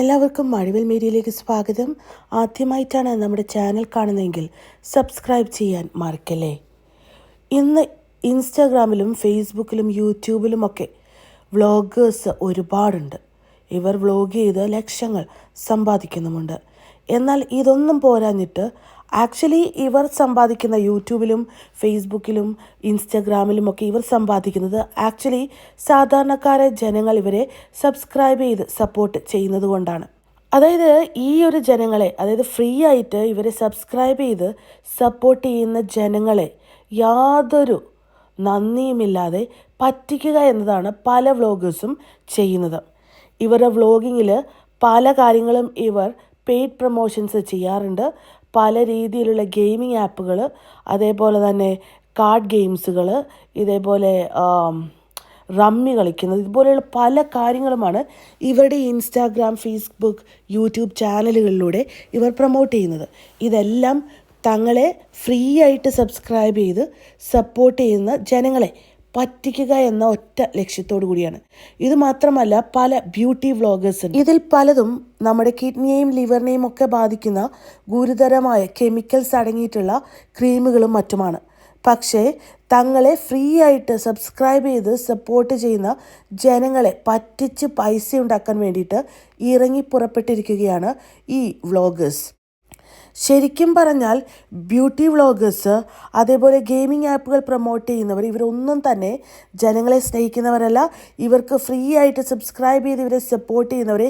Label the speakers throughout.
Speaker 1: എല്ലാവർക്കും മഴവിൽ മീഡിയയിലേക്ക് സ്വാഗതം. ആദ്യമായിട്ടാണ് നമ്മുടെ ചാനൽ കാണുന്നതെങ്കിൽ സബ്സ്ക്രൈബ് ചെയ്യാൻ മറക്കല്ലേ? ഇന്ന് ഇൻസ്റ്റാഗ്രാമിലും ഫേസ്ബുക്കിലും യൂട്യൂബിലുമൊക്കെ വ്ളോഗേഴ്സ് ഒരുപാടുണ്ട്. ഇവർ വ്ളോഗ് ചെയ്ത് ലക്ഷങ്ങൾ സമ്പാദിക്കുന്നുമുണ്ട്. എന്നാൽ ഇതൊന്നും പോരാഞ്ഞിട്ട് ആക്ച്വലി ഇവർ സമ്പാദിക്കുന്ന യൂട്യൂബിലും ഫേസ്ബുക്കിലും ഇൻസ്റ്റഗ്രാമിലും ഒക്കെ ഇവർ സമ്പാദിക്കുന്നത് ആക്ച്വലി സാധാരണക്കാരെ ജനങ്ങൾ ഇവരെ സബ്സ്ക്രൈബ് ചെയ്ത് സപ്പോർട്ട് ചെയ്യുന്നത് കൊണ്ടാണ്. അതായത് ഈ ഒരു ജനങ്ങളെ അതായത് ഫ്രീ ആയിട്ട് ഇവരെ സബ്സ്ക്രൈബ് ചെയ്ത് സപ്പോർട്ട് ചെയ്യുന്ന ജനങ്ങളെ യാതൊരു നന്ദിയുമില്ലാതെ പറ്റിക്കുക എന്നതാണ് പല വ്ളോഗേഴ്സും ചെയ്യുന്നത്. ഇവരുടെ വ്ളോഗിങ്ങിൽ പല കാര്യങ്ങളും ഇവർ പെയ്ഡ് പ്രൊമോഷൻസ് ചെയ്യാറുണ്ട്. പല രീതിയിലുള്ള ഗെയിമിംഗ് ആപ്പുകൾ അതേപോലെ തന്നെ കാർഡ് ഗെയിംസുകൾ ഇതേപോലെ റമ്മി കളിക്കുന്നത് ഇതുപോലെയുള്ള പല കാര്യങ്ങളുമാണ് ഇവരുടെ ഇൻസ്റ്റാഗ്രാം ഫേസ്ബുക്ക് യൂട്യൂബ് ചാനലുകളിലൂടെ ഇവർ പ്രൊമോട്ട് ചെയ്യുന്നത്. ഇതെല്ലാം തങ്ങളെ ഫ്രീ ആയിട്ട് സബ്സ്ക്രൈബ് ചെയ്ത് സപ്പോർട്ട് ചെയ്യുന്ന ജനങ്ങളെ പറ്റിക്കുക എന്ന ഒറ്റ ലക്ഷ്യത്തോടു കൂടിയാണ്. ഇത് മാത്രമല്ല പല ബ്യൂട്ടി വ്ളോഗേഴ്സ് ഉണ്ട് ഇതിൽ പലതും നമ്മുടെ കിഡ്നിയെയും ലിവറിനെയും ഒക്കെ ബാധിക്കുന്ന ഗുരുതരമായ കെമിക്കൽസ് അടങ്ങിയിട്ടുള്ള ക്രീമുകളും മറ്റുമാണ്. പക്ഷേ തങ്ങളെ ഫ്രീ ആയിട്ട് സബ്സ്ക്രൈബ് ചെയ്ത് സപ്പോർട്ട് ചെയ്യുന്ന ജനങ്ങളെ പറ്റിച്ച് പൈസ ഉണ്ടാക്കാൻ വേണ്ടിയിട്ട് ഇറങ്ങി പുറപ്പെട്ടിരിക്കുകയാണ് ഈ വ്ളോഗേഴ്സ്. ശരിക്കും പറഞ്ഞാൽ ബ്യൂട്ടി വ്ളോഗേഴ്സ് അതേപോലെ ഗെയിമിംഗ് ആപ്പുകൾ പ്രൊമോട്ട് ചെയ്യുന്നവർ ഇവരൊന്നും തന്നെ ജനങ്ങളെ സ്നേഹിക്കുന്നവരല്ല. ഇവർക്ക് ഫ്രീ ആയിട്ട് സബ്സ്ക്രൈബ് ചെയ്ത് ഇവരെ സപ്പോർട്ട് ചെയ്യുന്നവരെ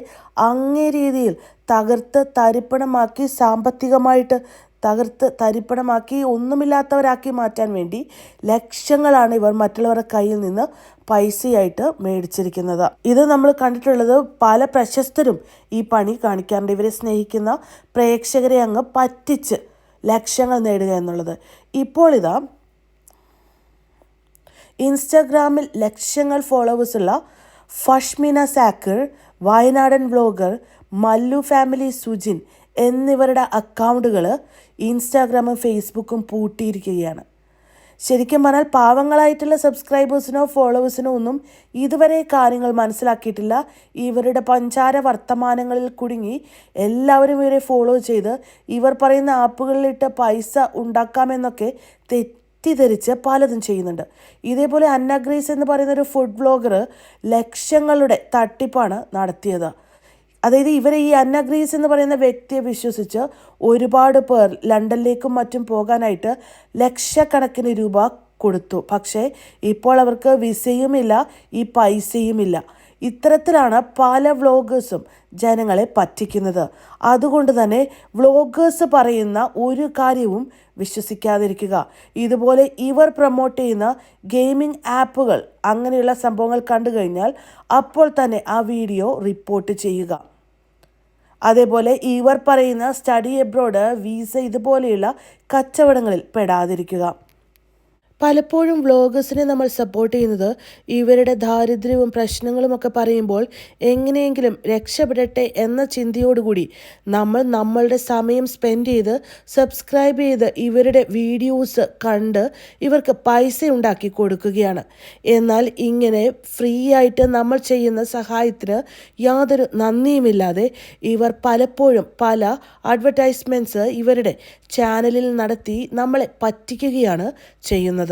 Speaker 1: അങ്ങേ രീതിയിൽ തകർത്ത് തരിപ്പണമാക്കി സാമ്പത്തികമായിട്ട് തകർത്ത് തരിപ്പണമാക്കി ഒന്നുമില്ലാത്തവരാക്കി മാറ്റാൻ വേണ്ടി ലക്ഷങ്ങളാണ് ഇവർ മറ്റുള്ളവരുടെ കയ്യിൽ നിന്ന് പൈസയായിട്ട് മേടിച്ചിരിക്കുന്നത്. ഇത് നമ്മൾ കണ്ടിട്ടുള്ളത് പല പ്രശസ്തരും ഈ പണി കാണിക്കാറുണ്ട്. ഇവരെ സ്നേഹിക്കുന്ന പ്രേക്ഷകരെ അങ്ങ് പറ്റിച്ച് ലക്ഷങ്ങൾ നേടുക എന്നുള്ളത്. ഇപ്പോൾ ഇതാ ഇൻസ്റ്റാഗ്രാമിൽ ലക്ഷങ്ങൾ ഫോളോവേഴ്സുള്ള ഫഷ്മിന സാക്കർ വയനാടൻ വ്ലോഗർ മല്ലു ഫാമിലി സുജിൻ എന്നിവരുടെ അക്കൗണ്ടുകൾ ഇൻസ്റ്റാഗ്രാമും ഫേസ്ബുക്കും പൂട്ടിയിരിക്കുകയാണ്. ശരിക്കും പറഞ്ഞാൽ പാവങ്ങളായിട്ടുള്ള സബ്സ്ക്രൈബേഴ്സിനോ ഫോളോവേഴ്സിനോ ഒന്നും ഇതുവരെ കാര്യങ്ങൾ മനസ്സിലാക്കിയിട്ടില്ല. ഇവരുടെ പഞ്ചാര വർത്തമാനങ്ങളിൽ കുടുങ്ങി എല്ലാവരും ഇവരെ ഫോളോ ചെയ്ത് ഇവർ പറയുന്ന ആപ്പുകളിലിട്ട് പൈസ ഉണ്ടാക്കാമെന്നൊക്കെ തെറ്റിദ്ധരിച്ച് പലതും ചെയ്യുന്നുണ്ട്. ഇതേപോലെ അന്നഗ്രേസ് എന്ന് പറയുന്ന ഒരു ഫുഡ് വ്ളോഗർ ലക്ഷങ്ങളുടെ തട്ടിപ്പാണ് നടത്തിയത്. അതായത് ഇവരെ ഈ അന്നഗ്രീസ് എന്ന് പറയുന്ന വ്യക്തിയെ വിശ്വസിച്ച് ഒരുപാട് പേർ ലണ്ടനിലേക്കും മറ്റും പോകാനായിട്ട് ലക്ഷക്കണക്കിന് രൂപ കൊടുത്തു. പക്ഷേ ഇപ്പോൾ അവർക്ക് വിസയുമില്ല ഈ പൈസയുമില്ല ഇത്തരത്തിലാണ് പല വ്ളോഗേഴ്സും ജനങ്ങളെ പറ്റിക്കുന്നത്. അതുകൊണ്ട് തന്നെ വ്ളോഗേഴ്സ് പറയുന്ന ഒരു കാര്യവും വിശ്വസിക്കാതിരിക്കുക. ഇതുപോലെ ഇവർ പ്രൊമോട്ട് ചെയ്യുന്ന ഗെയിമിംഗ് ആപ്പുകൾ അങ്ങനെയുള്ള സംഭവങ്ങൾ കണ്ടു കഴിഞ്ഞാൽ അപ്പോൾ തന്നെ ആ വീഡിയോ റിപ്പോർട്ട് ചെയ്യുക. അതേപോലെ ഇവർ പറയുന്ന സ്റ്റഡി എബ്രോഡ് വീസ ഇതുപോലെയുള്ള കച്ചവടങ്ങളിൽ പെടാതിരിക്കുക. പലപ്പോഴും വ്ളോഗേഴ്സിനെ നമ്മൾ സപ്പോർട്ട് ചെയ്യുന്നത് ഇവരുടെ ദാരിദ്ര്യവും പ്രശ്നങ്ങളും ഒക്കെ പറയുമ്പോൾ എങ്ങനെയെങ്കിലും രക്ഷപ്പെടട്ടെ എന്ന ചിന്തയോടുകൂടി നമ്മൾ നമ്മളുടെ സമയം സ്പെൻഡ് ചെയ്ത് സബ്സ്ക്രൈബ് ചെയ്ത് ഇവരുടെ വീഡിയോസ് കണ്ട് ഇവർക്ക് പൈസ ഉണ്ടാക്കി കൊടുക്കുകയാണ്. എന്നാൽ ഇങ്ങനെ ഫ്രീ ആയിട്ട് നമ്മൾ ചെയ്യുന്ന സഹായത്തിന് യാതൊരു നന്ദിയുമില്ലാതെ ഇവർ പലപ്പോഴും പല അഡ്വർടൈസ്മെന്റ്സ് ഇവരുടെ ചാനലിൽ നടത്തി നമ്മളെ പറ്റിക്കുകയാണ് ചെയ്യുന്നത്.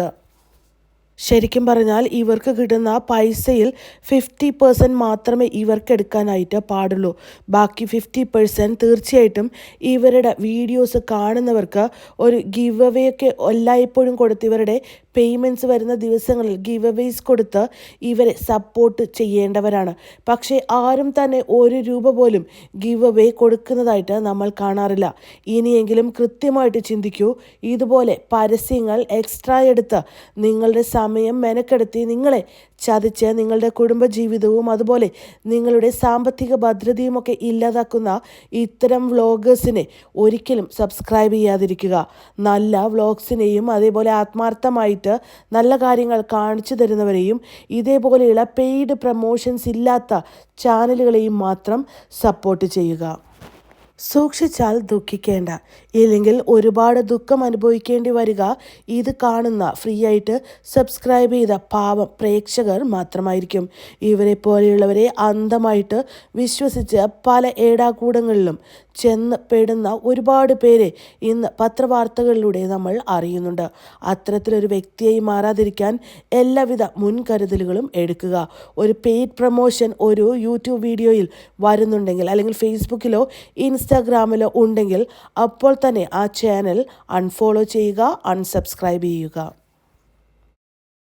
Speaker 1: ശരിക്കും പറഞ്ഞാൽ ഇവർക്ക് കിട്ടുന്ന പൈസയിൽ ഫിഫ്റ്റി പെർസെന്റ് മാത്രമേ ഇവർക്ക് എടുക്കാനായിട്ട് പാടുള്ളൂ. ബാക്കി ഫിഫ്റ്റി പെർസെന്റ് തീർച്ചയായിട്ടും ഇവരുടെ വീഡിയോസ് കാണുന്നവർക്ക് ഒരു ഗിവ് അവേ ഒക്കെ എല്ലായ്പ്പോഴും കൊടുത്ത് ഇവരുടെ പേയ്മെന്റ്സ് വരുന്ന ദിവസങ്ങളിൽ ഗിവ് അവേസ് കൊടുത്ത് ഇവരെ സപ്പോർട്ട് ചെയ്യേണ്ടവരാണ്. പക്ഷേ ആരും തന്നെ ഒരു രൂപ പോലും ഗിവ് അവേ കൊടുക്കുന്നതായിട്ട് നമ്മൾ കാണാറില്ല. ഇനിയെങ്കിലും കൃത്യമായിട്ട് ചിന്തിക്കൂ. ഇതുപോലെ പരസ്യങ്ങൾ എക്സ്ട്രാ എടുത്ത് നിങ്ങളുടെ സമയം മെനക്കെടുത്തി നിങ്ങളെ ചതിച്ച് നിങ്ങളുടെ കുടുംബജീവിതവും അതുപോലെ നിങ്ങളുടെ സാമ്പത്തിക ഭദ്രതയുമൊക്കെ ഇല്ലാതാക്കുന്ന ഇത്തരം വ്ളോഗേഴ്സിനെ ഒരിക്കലും സബ്സ്ക്രൈബ് ചെയ്യാതിരിക്കുക. നല്ല വ്ളോഗ്സിനെയും അതേപോലെ ആത്മാർത്ഥമായിട്ട് നല്ല കാര്യങ്ങൾ കാണിച്ചു തരുന്നവരെയും ഇതേപോലെയുള്ള പെയ്ഡ് പ്രമോഷൻസ് ഇല്ലാത്ത ചാനലുകളെയും മാത്രം സപ്പോർട്ട് ചെയ്യുക. സൂക്ഷിച്ചാൽ ദുഃഖിക്കേണ്ട. ഇല്ലെങ്കിൽ ഒരുപാട് ദുഃഖം അനുഭവിക്കേണ്ടി വരിക. ഇത് കാണുന്ന ഫ്രീ ആയിട്ട് സബ്സ്ക്രൈബ് ചെയ്ത പാവം പ്രേക്ഷകർ മാത്രമായിരിക്കും. ഇവരെ പോലെയുള്ളവരെ അന്ധമായിട്ട് വിശ്വസിച്ച് പല ഏടാകൂടങ്ങളിലും ചെന്ന് പെടുന്ന ഒരുപാട് പേരെ ഇന്ന് പത്രവാർത്തകളിലൂടെ നമ്മൾ അറിയുന്നുണ്ട്. അത്തരത്തിലൊരു വ്യക്തിയായി മാറാതിരിക്കാൻ എല്ലാവിധ മുൻകരുതലുകളും എടുക്കുക. ഒരു പെയ്ഡ് പ്രൊമോഷൻ ഒരു യൂട്യൂബ് വീഡിയോയിൽ വരുന്നുണ്ടെങ്കിൽ അല്ലെങ്കിൽ ഫേസ്ബുക്കിലോ ഇൻസ്റ്റാഗ്രാമിലോ ഉണ്ടെങ്കിൽ അപ്പോൾ തന്നെ ആ ചാനൽ അൺഫോളോ ചെയ്യുക അൺസബ്സ്ക്രൈബ് ചെയ്യുക.